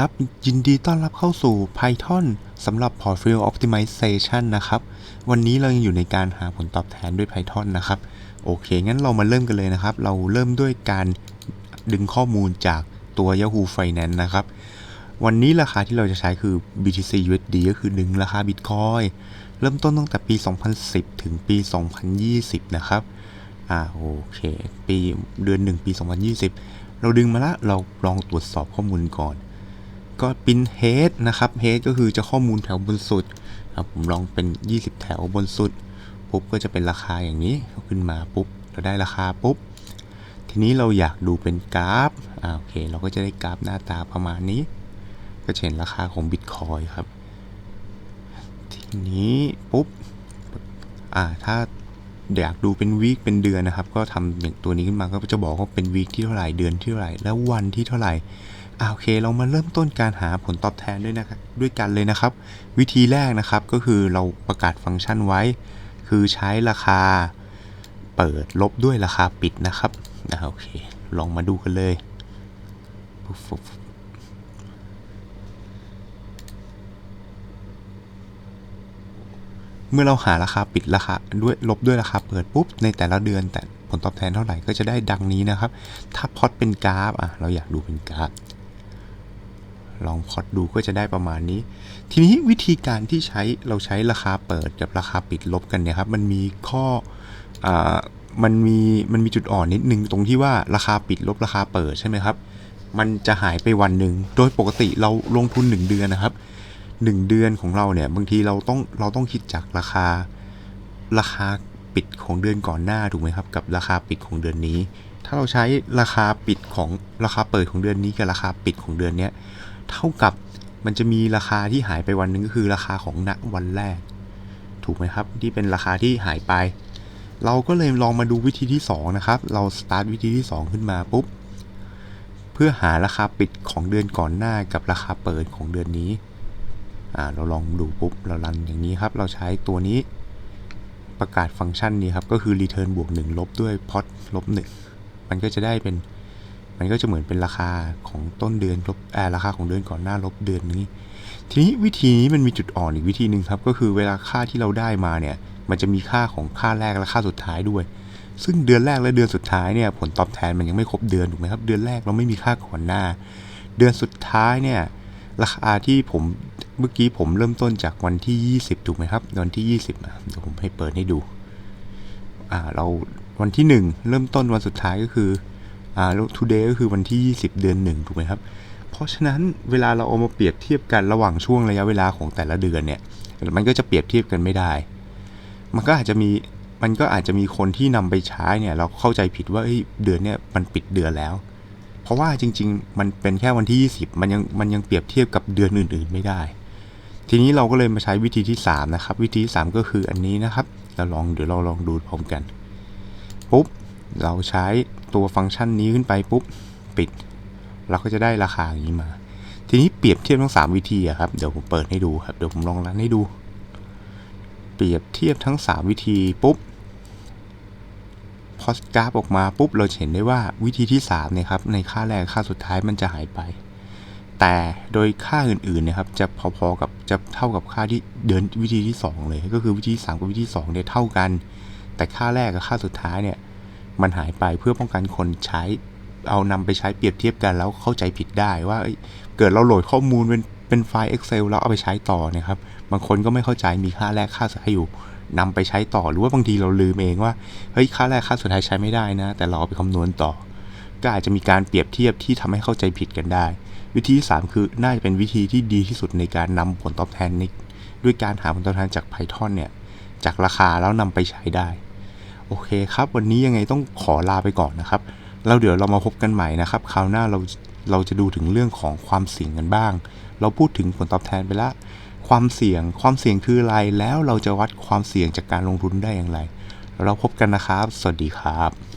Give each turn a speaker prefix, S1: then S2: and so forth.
S1: ครับ ยินดีต้อนรับเข้าสู่ Python สำหรับ Portfolio Optimization นะครับ วันนี้เรายังอยู่ในการหาผลตอบแทนด้วย Python นะครับ โอเค งั้นเรามาเริ่มกันเลยนะครับ เราเริ่มด้วยการดึงข้อมูลจากตัว Yahoo Finance นะครับ วันนี้ราคาที่เราจะใช้คือ BTC USD ก็คือดึงราคา Bitcoin เริ่มต้นตั้งแต่ปี 2010 ถึงปี 2020 นะครับ อ่า โอเค ปีเดือน 1 ปี 2020เราดึงมาล้วเราลองตรวจสอบข้อมูลก่อน ก็ปินเฮดนะครับเฮดก็คือจะข้อมูลแถวบนสุดครับผมลองเป็น 20 แถวบนสุดปุ๊บก็จะเป็นราคาอย่างนี้ขึ้นมาปุ๊บเราได้ราคาปุ๊บ ทีนี้เราอยากดูเป็นกราฟอ่าโอเค เราก็จะได้กราฟหน้าตาประมาณนี้ ก็เห็นราคาของบิตคอยครับ ทีนี้ปุ๊บอ่าถ้าอยากดูเป็นวีคเป็นเดือนนะครับ ก็ทำอย่างตัวนี้ขึ้นมาก็จะบอกว่าเป็นวีคที่เท่าไหร่เดือนที่เท่าไหร่ แล้ววันที่เท่าไหร่ อ่าโอเค เรามาเริ่มต้นการหาผลตอบแทนด้วยนะครับด้วยกันเลยนะครับ วิธีแรกนะครับก็คือเราประกาศฟังก์ชันไว้ คือใช้ราคาเปิดลบด้วยราคาปิดนะครับอ่าโอเค ลองมาดูกันเลยเมื่อเราหาราคาปิดราคาด้วยลบด้วยราคาเปิดปุ๊บในแต่ละเดือนแต่ผลตอบแทนเท่าไหร่ก็จะได้ดังนี้นะครับ ถ้าพอตเป็นกราฟอะเราอยากดูเป็นกราฟ ลองพอตดูก็จะได้ประมาณนี้ ทีนี้วิธีการที่ใช้เราใช้ราคาเปิดกับราคาปิดลบกันเนี่ยครับ มันมีข้ออมันมีมันมีจุดอ่อนนิดนึงตรงที่ว่าราคาปิดลบราคาเปิดใช่ไหมครับ มันจะหายไปวันหนึ่งโดยปกติเราลงทุน 1 เดือนนะครับหนึ่งเดือนของเราเนี่ยบางทีเราต้องเราต้องคิดจากราคาราคาปิดของเดือนก่อนหน้าถูกไหมครับ กับราคาปิดของเดือนนี้ ถ้าเราใช้ราคาปิดของราคาเปิดของเดือนนี้กับราคาปิดของเดือนเนี้ย เท่ากับมันจะมีราคาที่หายไปวันหนึงก็คือราคาของณวันแรก ถูกไหมครับ ที่เป็นราคาที่หายไป เราก็เลยลองมาดูวิธีที่สองนะครับ เราสตาร์ทวิธีที่สองขึ้นมาปุ๊บ เพื่อหาราคาปิดของเดือนก่อนหน้ากับราคาเปิดของเดือนนี้อ่าเราลองดูปุ๊บ เรารันอย่างนี้ครับ เราใช้ตัวนี้ประกาศฟังก์ชันนี้ครับ ก็คือ return บวก1ลบด้วย pot ลบ1มันก็จะได้เป็น มันก็จะเหมือนเป็นราคาของต้นเดือนลบอ่าราคาของเดือนก่อนหน้าลบเดือนนี้ ทีนี้วิธีนี้มันมีจุดอ่อนอีกวิธีหนึ่งครับ ก็คือเวลาค่าที่เราได้มาเนี่ย มันจะมีค่าของค่าแรกและค่าสุดท้ายด้วย ซึ่งเดือนแรกและเดือนสุดท้ายเนี่ย ผลตอบแทนมันยังไม่ครบเดือนถูกไหมครับ เดือนแรกเราไม่มีค่าก่อนหน้า เดือนสุดท้ายเนี่ย ราคาที่ผมเมื่อกี้ผมเริ่มต้นจากวันที่ 20ถูกไหมครับ วันที่ 20อะเดี๋ยวผมให้เปิดให้ดู อ่าเราวันที่ 1 เริ่มต้นวันสุดท้ายก็คือ อ่าแล้ว today ก็คือวันที่ 20 เดือน 1 ถูกไหมครับ เพราะฉะนั้นเวลาเราเอามาเปรียบเทียบกันระหว่างช่วงระยะเวลาของแต่ละเดือนเนี่ย มันก็จะเปรียบเทียบกันไม่ได้ มันก็อาจจะมีมันก็อาจจะมีคนที่นำไปใช้เนี่ยเราเข้าใจผิดว่าเเดือนเนี่ยมันปิดเดือนแล้ว เพราะว่าจริง ๆ มันเป็นแค่วันที่ 20 มันยังมันยังเปรียบเทียบกับเดือนอื่น ๆ ไม่ได้ ทีนี้เราก็เลยมาใช้วิธีที่ 3 นะครับ วิธีที่ 3 ก็คืออันนี้นะครับ เราลองเดี๋ยวเราลองดูพร้อมกันปุ๊บเราใช้ ตัวฟังก์ชันนี้ขึ้นไปปุ๊บปิด เราก็จะได้ราคาอย่างนี้มา ทีนี้เปรียบเทียบทั้ง 3 วิธีครับเดี๋ยวผมเปิดให้ดูครับเดี๋ยวผมลองรันให้ดู เปรียบเทียบทั้ง 3 วิธีปุ๊บพอกราฟออกมาปุ๊บเราเห็นได้ว่าวิธีที่3เนี่ยครับในค่าแรกค่าสุดท้ายมันจะหายไป แต่โดยค่าอื่นๆนะครับจะพอๆกับจะเท่ากับค่าที่เดินวิธีที่ 2 เลย ก็คือวิธี3กับวิธี2เนี่ยเท่ากัน แต่ค่าแรกกับค่าสุดท้ายเนี่ย มันหายไปเพื่อป้องกันคนใช้ เอานำไปใช้เปรียบเทียบกันแล้วเข้าใจผิดได้ว่าเกิดเราโหลดข้อมูลเป็นเป็นไฟล์ Excel แล้วเอาไปใช้ต่อนะครับ บางคนก็ไม่เข้าใจมีค่าแรกค่าสุดท้ายอยู่นำไปใช้ต่อหรือว่าบางทีเราลืมเองว่าเฮ้ยค่าแรกค่าสุดท้ายใช้ไม่ได้นะ แต่เราเอาไปคำนวณต่อ ก็อาจจะมีการเปรียบเทียบที่ทำให้เข้าใจผิดกันได้ วิธีที่ 3 คือน่าจะเป็นวิธีที่ดีที่สุดในการนำผลตอบแทนในด้วยการหาผลตอบแทนจาก Python เนี่ยจากราคาแล้วนำไปใช้ได้ โอเคครับ วันนี้ยังไงต้องขอลาไปก่อนนะครับ เราเดี๋ยวเรามาพบกันใหม่นะครับ คราวหน้าเราเราจะดูถึงเรื่องของความเสี่ยงกันบ้าง เราพูดถึงผลตอบแทนไปแล้วความเสี่ยง ความเสี่ยงคืออะไร แล้วเราจะวัดความเสี่ยงจากการลงทุนได้อย่างไร เราพบกันนะครับ สวัสดีครับ